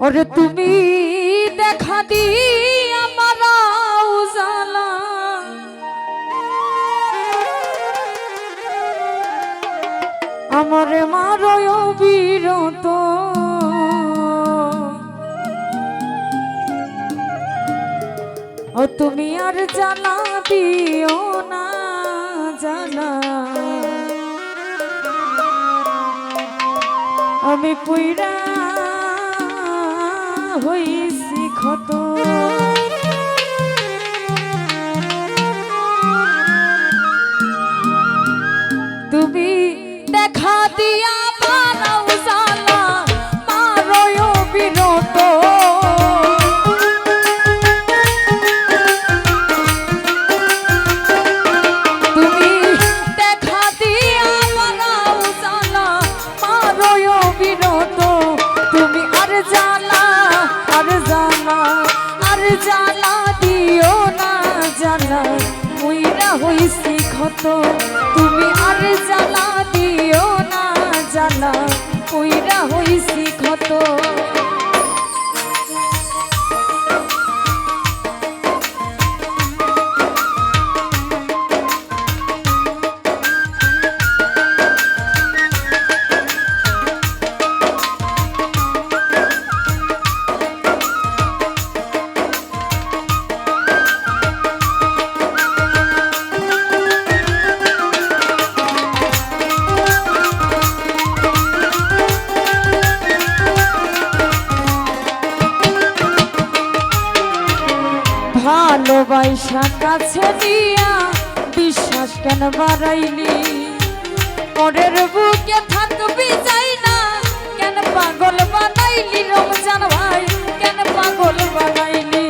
ওরে তুমি দেখা দি আমার উজালা আমারে মারয় বিরত। ও তুমি আর জানা দিও না জানা আমি পুইরা হইছি ক্ষত। মুইরা হইছি ক্ষত। তুমি আর জ্বালা দিও না জ্বালা। মুইরা হইছি ক্ষত। দিয়া বিশ্বাস কেন বাড়াইলি? পরের বুকে থাকবি যাই না। কেন পাগল বানাইলি রমজান ভাই? কেন পাগল বানাইলি?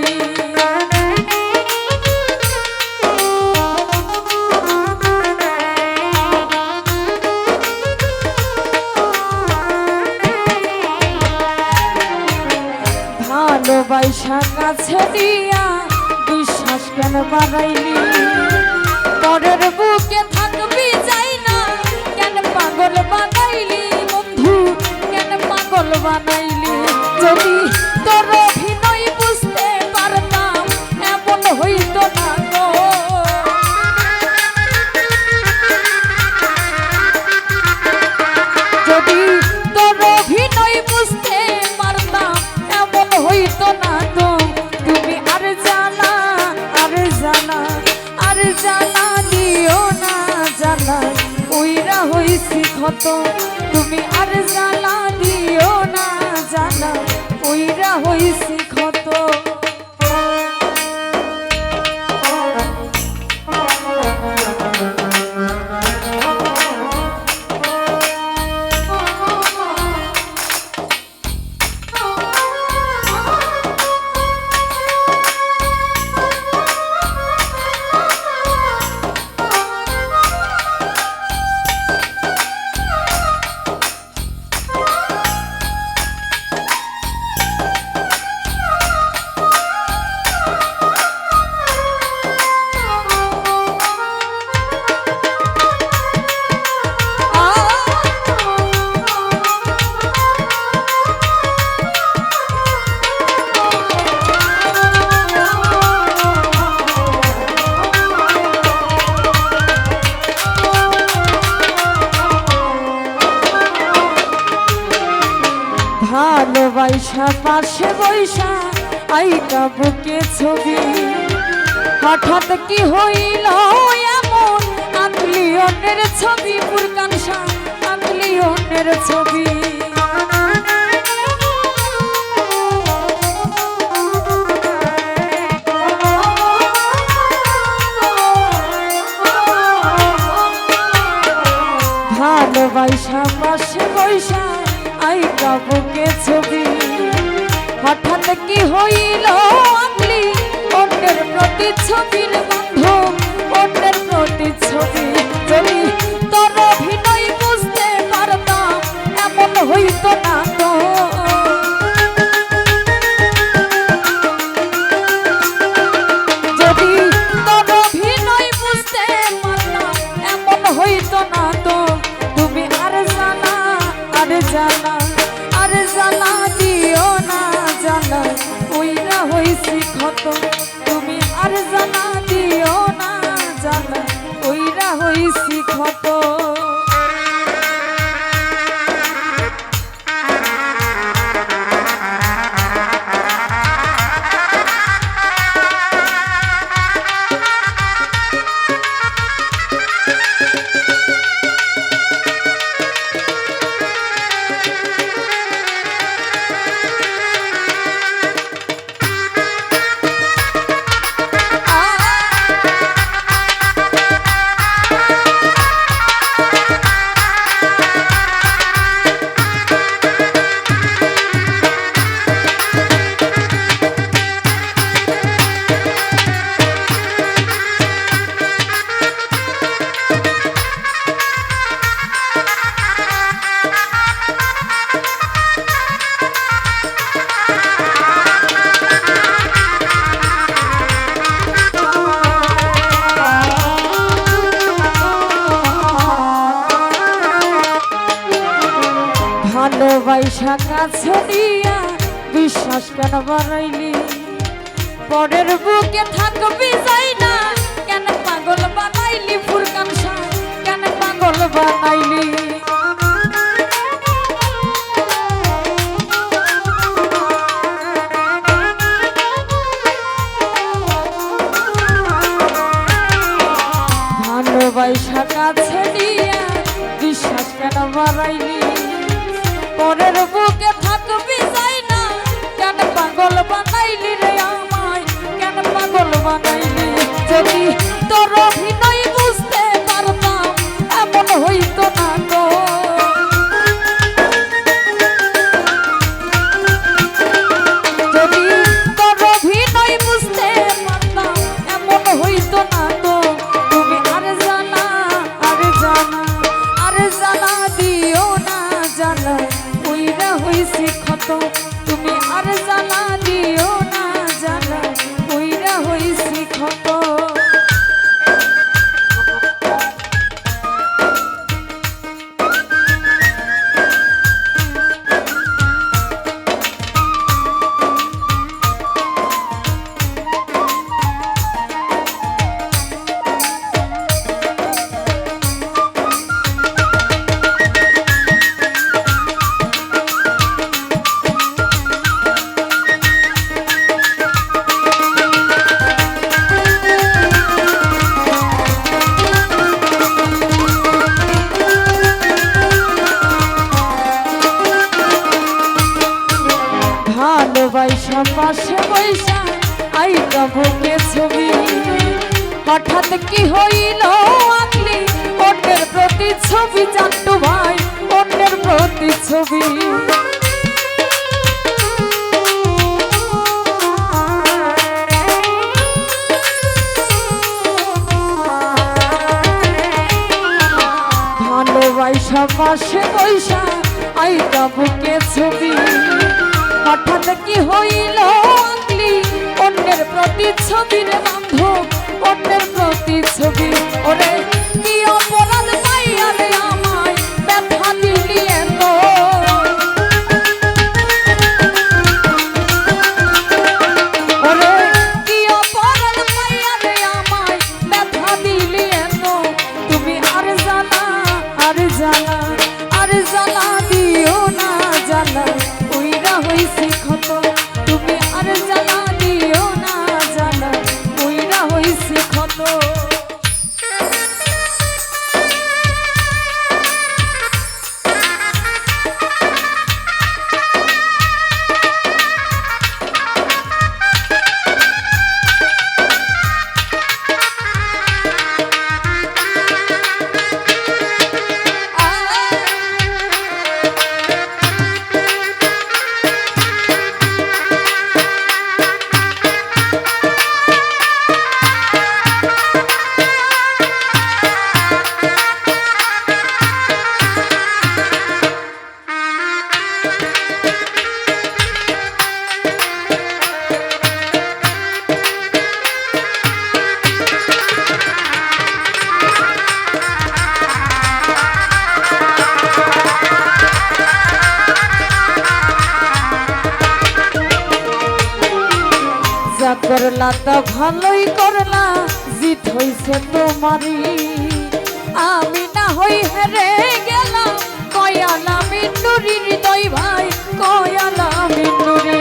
ভালোবাসা কাছে দিয়া কেন বাড়াইলি পরের বুকে থাকবি যাই না। কেন পাগল বানাইলি বন্ধু? কেন পাগল বানাইলি? যদি তোর বুকে ছবি? হঠাৎ কি হইল এমন? আঁকলি ছবি, ফুরকান শাহ আঁকলি ছবি। ভালোবাসা পাশে বৈশা আইকা বুকে ছবি? হঠাৎ কি হইল আঁকলি অন্যের প্রতি ছবির বন্ধু অন্যের প্রতি ছবি হইছি কাছে দিয়া বিশ্বাস কেন বাড়াইলি পরের বুকে থাকবি যাই না, কেন পাগল বানাইলি ফুরকান কেন পাগল বানাইলি? ভালোবাসা কাছে দিয়া বিশ্বাস কেন বাড়াইলি পরের বুকে থাকবি যাই না। কেন পাগল বানাইলি রে আমায়? কেন পাগল বানাইলি? যদি তোর অভিনয় হঠাৎ কি হইল আঁকলি? অন্যের প্রতি ছবি জানতো ভাই অন্যের প্রতি ছবি ভালোবাসা পাশে বৈশা আইটা বুকে ছবি? হঠাৎ কি হইল অন্যের প্রতি ছবি রে ক্ষত করলা তা ভালোই করলা, জিত হইছে তোমারই। আমি না হই হেরে গেলাম, কয়ালা মিন্নুরি হৃদয় ভাই, কয়ালা মিন্নুরি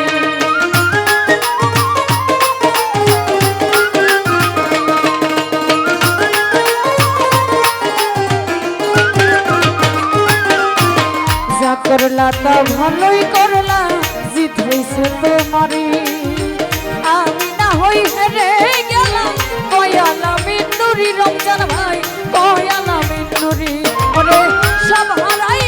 যা করলা তা ভালোই করলা, জিত হইছে তোমারই। আমি হই হেরে গেলাম? কয়ালা মিন্নুরি রমজান ভাই? কয়ালা ওরে সব হারাই